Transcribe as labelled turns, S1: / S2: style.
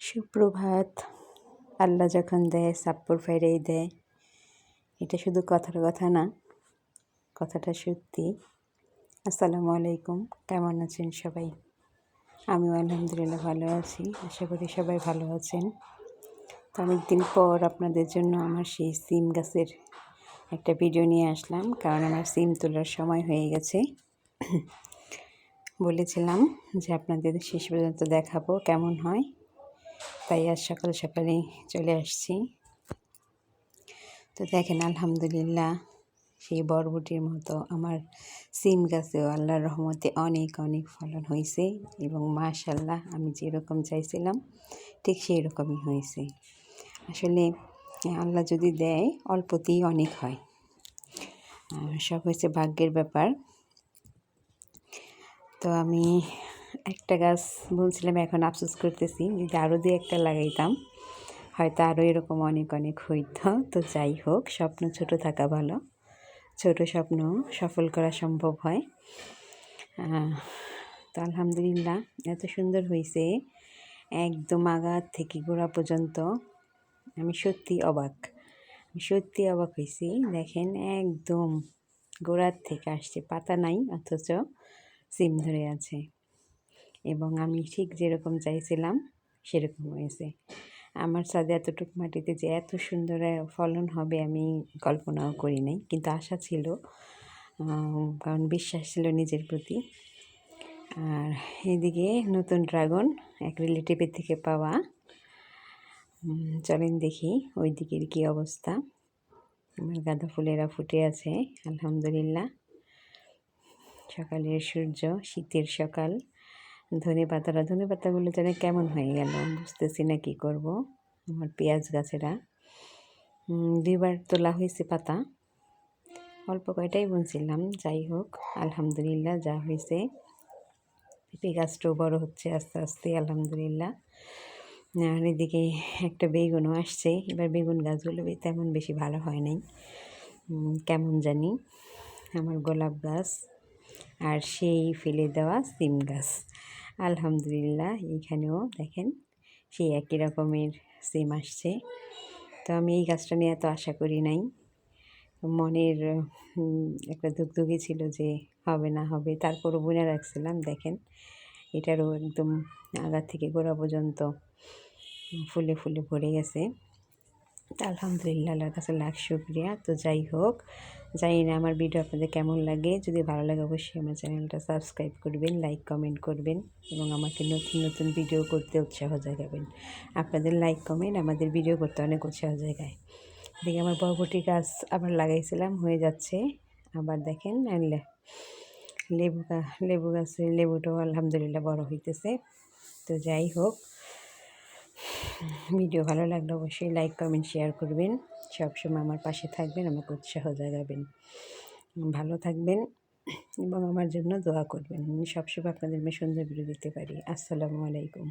S1: সুপ্রভাত। আল্লাহ যখন দেয় সাপ্পর ফেরেই দেয়। এটা শুধু কথার কথা না, কথাটা সত্যি। আসসালামু আলাইকুম, কেমন আছেন সবাই? আমিও আলহামদুলিল্লাহ ভালো আছি, আশা করি সবাই ভালো আছেন। তো অনেকদিন পর আপনাদের জন্য আমার সেই সিম গাছের একটা ভিডিও নিয়ে আসলাম, কারণ আমার সিম তোলার সময় হয়ে গেছে। বলেছিলাম যে আপনাদের শেষ পর্যন্ত দেখাবো, কেমন হয়। তাই আজ সকাল সকালে চলে আসছি। তো দেখেন, আলহামদুলিল্লাহ, সেই বরবটির মতো আমার সিম গাছেও আল্লাহর রহমতে অনেক অনেক ফলন হয়েছে এবং মাশাল্লাহ আমি যেরকম চাইছিলাম, ঠিক সেই রকমই হয়েছে। আসলে, আল্লাহ যদি দেয়, অল্পতেই অনেক হয়। সব হয়েছে ভাগ্যের ব্যাপার। তো আমি একটা গাছ বলছিলাম এখন আফসোস করতেছি। যদি আরও দিয়ে একটা লাগাইতাম, হয়তো আরও এরকম অনেক অনেক হইত। তো যাই হোক, স্বপ্ন ছোট থাকা ভালো। ছোট স্বপ্ন সফল করা সম্ভব হয়। তো আলহামদুলিল্লাহ, এত সুন্দর হয়েছে একদম আগার থেকে গোড়া পর্যন্ত আমি সত্যি অবাক। আমি সত্যি অবাক হয়েছি দেখেন, একদম গোড়ার থেকে আসছে, পাতা নাই, অথচ সিম ধরে আছে। এবং আমি ঠিক যেরকম চাইছিলাম, সেরকম হয়েছে। আমার সাথে এতটুকু মাটিতে যে এত সুন্দর ফলন হবে আমি কল্পনাও করি নাই, কিন্তু আশা ছিল কারণ বিশ্বাস ছিল নিজের প্রতি। আর এদিকে নতুন ড্রাগন এক রিলেটিভের থেকে পাওয়া চলেন দেখি ওই দিকের কী অবস্থা। আমার গাঁদা ফুলেরা ফুটে আছে, আলহামদুলিল্লাহ। সকালের সূর্য, শীতের সকাল। ধনে পাতাটা, ধনে পাতাগুলো যেন কেমন হয়ে গেল, বুঝতেছি না কী করব। আমার পেঁয়াজ গাছেরা। দুইবার তোলা হয়েছে পাতা। অল্প কয়টাই বুনছিলাম, যাই হোক, আলহামদুলিল্লাহ যা হয়েছে। পেঁপে গাছটাও বড় হচ্ছে আস্তে আস্তে, আলহামদুলিল্লাহ। আর এদিকে একটা বেগুনও আসছে, এবার বেগুন গাছগুলো তেমন বেশি ভালো হয় নাই। কেমন জানি। আমার গোলাপ গাছ। আর সেই ফেলে দেওয়া সিম গাছ। আলহামদুলিল্লাহ, এইখানেও দেখেন সেই একই রকমের সিম আসছে। তো আমি এই গাছটা নিয়ে এত আশা করি নাই। মনের একটা দুগদুগি ছিল যে হবে না হবে, তারপরও বুনে রাখছিলাম, দেখেন। এটারও একদম আগা থেকে গোড়া পর্যন্ত ফুলে ফুলে ভরে গেছে। আলহামদুলিল্লাহ, আল্লাহর কাছে লাখ শুক্রিয়া। তো যাই হোক, জানি না আমার ভিডিও আপনাদের কেমন লাগে। যদি ভালো লাগে অবশ্যই আমার চ্যানেলটা সাবস্ক্রাইব করবেন লাইক কমেন্ট করবেন এবং আমাকে নতুন নতুন ভিডিও করতে উৎসাহ জাগাবেন। আপনাদের লাইক কমেন্ট আমাদের ভিডিও করতে অনেক উৎসাহ জায়গায় দেখে আমার বরবটি গাছ আবার লাগাইছিলাম, হয়ে যাচ্ছে। আবার দেখেন লেবু লেবু গাছের লেবুটাও আলহামদুলিল্লাহ বড় হইতেছে। তো যাই হোক ভিডিও ভালো লাগলে অবশ্যই লাইক, কমেন্ট, শেয়ার করবেন। সবসময় আমার পাশে থাকবেন, আমাকে উৎসাহ জাগাবেন। ভালো থাকবেন এবং আমার জন্য দোয়া করবেন। আমি সবসময় আপনাদের মেয়ে সুন্দর ভিডিও দিতে পারি। আসসালামু আলাইকুম।